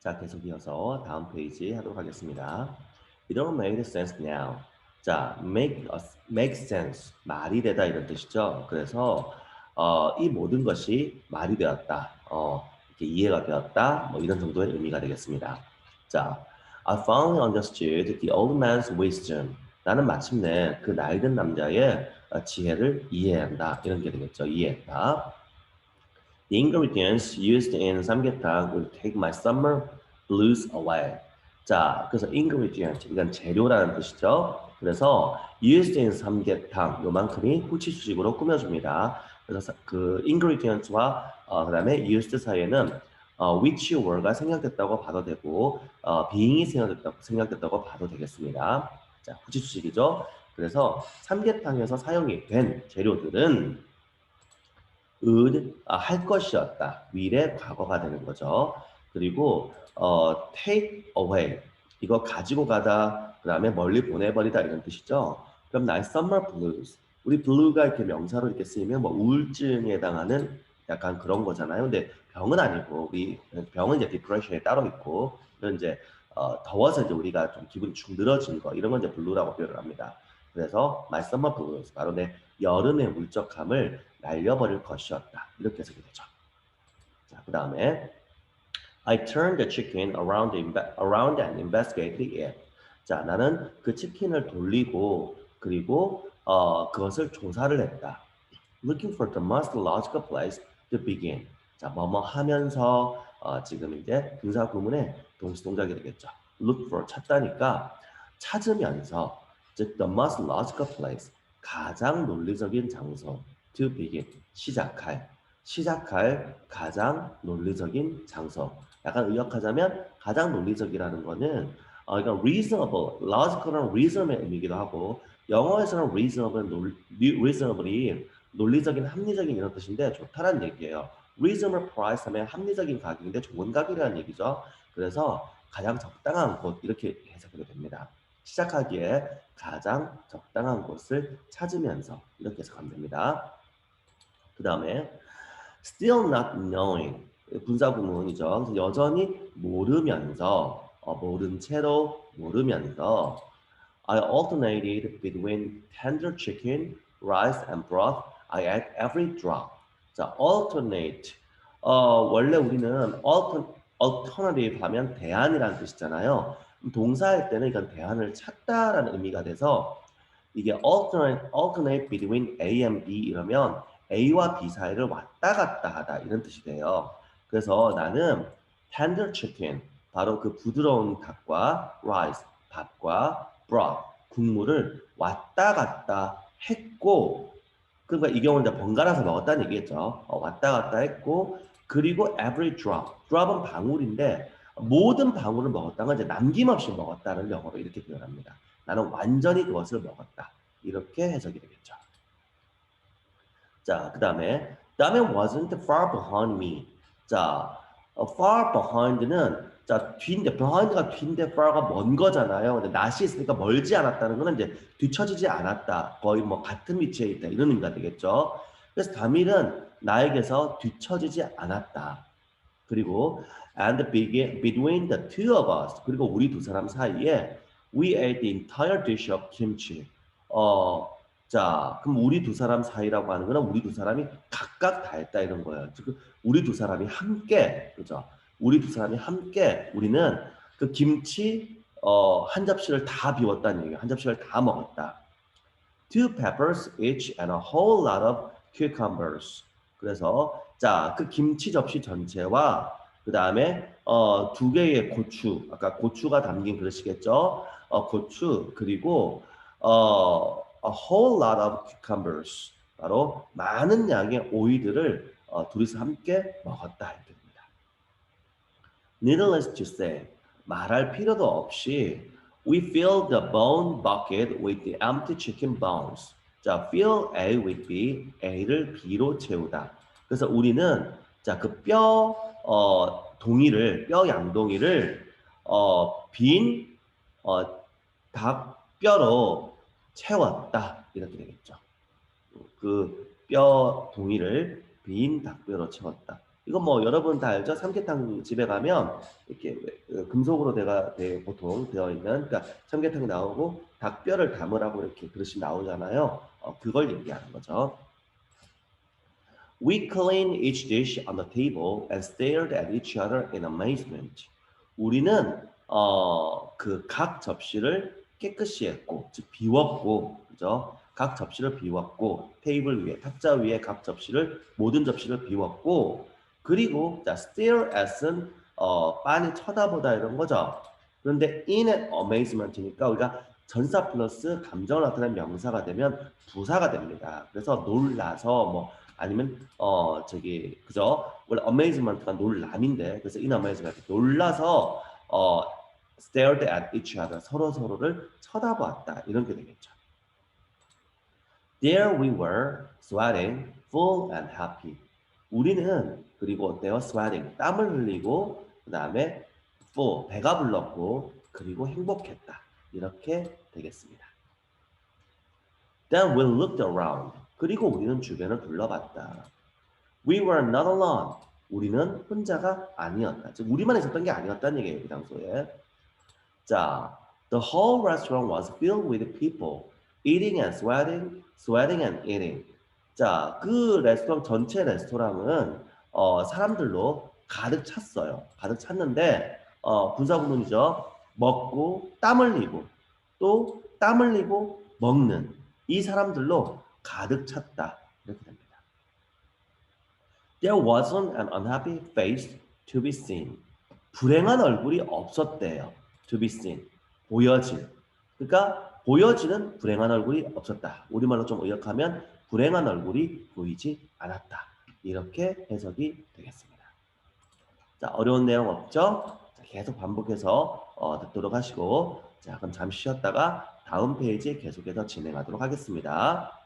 자, 계속 이어서 다음 페이지 하도록 하겠습니다. It all made sense now. 자, make make sense 말이 되다 이런 뜻이죠. 그래서 어, 이 모든 것이 말이 되었다. 어, 이렇게 이해가 되었다. 뭐 이런 정도의 의미가 되겠습니다. 자, I finally understood the old man's wisdom. 나는 마침내 그 나이든 남자의 어, 지혜를 이해한다. 이런 게 되겠죠. 이해했다. The ingredients used in 삼계탕 will take my summer blues away. 자, 그래서 ingredient 이건 재료라는 뜻이죠. 그래서 used in 삼계탕 요만큼이 후치 수식으로 꾸며줍니다. 그래서 그 ingredients와 어, 그 다음에 used 사이에는 어, which word가 생략됐다고 봐도 되고 어, being이 생략됐다고, 생략됐다고 봐도 되겠습니다. 자, 후치 수식이죠. 그래서 삼계탕에서 사용이 된 재료들은 would 아, 할 것이었다. will의 과거가 되는 거죠. 그리고 어, take away 이거 가지고 가다 그 다음에 멀리 보내버리다 이런 뜻이죠. 그럼 나의 summer blues 우리 blue가 이렇게 명사로 이렇게 쓰이면 뭐 우울증에 해당하는 약간 그런 거잖아요. 근데 병은 아니고 우리 병은 이제 depression에 따로 있고 이런 이제 어, 더워서 이제 우리가 좀 기분이 축 늘어진 거 이런 건 이제 blue라고 표현을 합니다. 그래서 my summer blues 바로 내 여름의 울적함을 날려버릴 것이었다. 이렇게 해석이 되죠. 자, 그 다음에 I turned the chicken around, around and investigated it. 자, 나는 그 치킨을 돌리고 그리고 어, 그것을 조사를 했다. Looking for the most logical place to begin. 자, 뭐뭐 하면서 어, 지금 이제 분사 구문의 동시 동작이 되겠죠. Look for 찾다니까 찾으면서 즉 the most logical place 가장 논리적인 장소 to begin 시작할 시작할 가장 논리적인 장소 약간 의역하자면 가장 논리적이라는 거는 어, 그러니까 reasonable, logical은 reasonable의 의미기도 하고 영어에서는 reasonable, 논, reasonable이 논리적인, 합리적인 이런 뜻인데 좋다는 얘기예요. reasonable price 하면 합리적인 가격인데 좋은 가격이라는 얘기죠. 그래서 가장 적당한 곳 이렇게 해석이 됩니다. 시작하기에 가장 적당한 곳을 찾으면서 이렇게 해석하면 됩니다. 그 다음에 still not knowing 분사 구문이죠. 그래서 여전히 모르면서 어, 모른 채로 모르면서 I alternated between tender chicken, rice and broth. I ate every drop. 자, alternate. 어, 원래 우리는 alter, alternative 하면 대안이라는 뜻이잖아요. 동사할 때는 이건 대안을 찾다라는 의미가 돼서 이게 alternate, alternate between A and B 이러면 A와 B 사이를 왔다 갔다 하다 이런 뜻이 돼요. 그래서 나는 tender chicken 바로 그 부드러운 닭과 rice 밥과 broth 국물을 왔다 갔다 했고 그러니까 이 경우는 이제 번갈아서 먹었다는 얘기겠죠. 어, 왔다 갔다 했고 그리고 every drop drop은 방울인데 모든 방울을 먹었다는 건 이제 남김없이 먹었다는 영어로 이렇게 표현합니다. 나는 완전히 그것을 먹었다. 이렇게 해석이 되겠죠. 자, 그 다음에 다음에 wasn't far behind me. 자, 어, far behind는 자 뒤인데 behind가 뒤인데 far가 먼 거잖아요. 근데 not이 있으니까 멀지 않았다는 거는 이제 뒤처지지 않았다. 거의 뭐 같은 위치에 있다 이런 의미가 되겠죠. 그래서 다밀은 나에게서 뒤처지지 않았다. 그리고 and between the two of us 그리고 우리 두 사람 사이에 we ate the entire dish of kimchi. 어, 자, 그럼 우리 두 사람 사이라고 하는 거는 우리 두 사람이 각각 다 했다 이런 거예요. 즉 우리 두 사람이 함께, 그죠? 우리 두 사람이 함께 우리는 그 김치 어, 한 접시를 다 비웠다는 얘기예요. 한 접시를 다 먹었다. Two peppers each and a whole lot of cucumbers. 그래서 자, 그 김치 접시 전체와 그 다음에 어, 두 개의 고추, 아까 고추가 담긴 그릇이겠죠. 어, 고추 그리고 어, a whole lot of cucumbers. 바로 많은 양의 오이들을 어, 둘이서 함께 먹었다 이렇게 됩니다. Needless to say, 말할 필요도 없이 we filled the bone bucket with the empty chicken bones. 자, fill A with B, A를 B로 채우다. 그래서 우리는 자, 그 뼈 어, 동이를 뼈 양동이를 어, 빈 어, 닭뼈로 채웠다 이렇게 되겠죠. 그 뼈 동이를 빈 닭뼈로 채웠다. 이건 뭐 여러분 다 알죠? 삼계탕 집에 가면 이렇게 그 금속으로 돼- 보통 되어 있는 그러니까 삼계탕 나오고 닭뼈를 담으라고 이렇게 그릇이 나오잖아요. 어, 그걸 얘기하는 거죠. We cleaned each dish on the table and stared at each other in amazement. 우리는 어, 그 각 접시를 깨끗이 했고, 즉 비웠고, 그죠? 각 접시를 비웠고, 테이블 위에 탁자 위에 각 접시를 모든 접시를 비웠고, 그리고 자 stare at은 어, 빤히 쳐다보다 이런 거죠. 그런데 in an amazement니까 우리가 전사 플러스 감정을 나타내는 명사가 되면 부사가 됩니다. 그래서 놀라서 뭐 아니면 어 저기 그죠? 원래 amazement가 놀람인데 그래서 in amazement 놀라서 어 stared at each other 서로 서로를 쳐다보았다 이런 게 되겠죠. There we were sweating, full and happy. 우리는 그리고 어때요? sweating 땀을 흘리고 그 다음에 full 배가 불렀고 그리고 행복했다 이렇게 되겠습니다. Then we looked around. 그리고 우리는 주변을 둘러봤다. We were not alone. 우리는 혼자가 아니었다. 즉 우리만 있었던 게 아니었다는 얘기예요. 그 장소에. 자, the whole restaurant was filled with people eating and sweating, sweating and eating. 자, 그 레스토랑 전체 레스토랑은 어, 사람들로 가득 찼어요. 가득 찼는데 어, 분사구문이죠. 먹고 땀 흘리고 또 땀 흘리고 먹는 이 사람들로 가득 찼다. 이렇게 됩니다. There wasn't an unhappy face to be seen. 불행한 얼굴이 없었대요. To be seen. 보여진. 그러니까 보여지는 불행한 얼굴이 없었다. 우리말로 좀 의역하면 불행한 얼굴이 보이지 않았다. 이렇게 해석이 되겠습니다. 자, 어려운 내용 없죠? 자, 계속 반복해서 어, 듣도록 하시고 자, 그럼 잠시 쉬었다가 다음 페이지 계속해서 진행하도록 하겠습니다.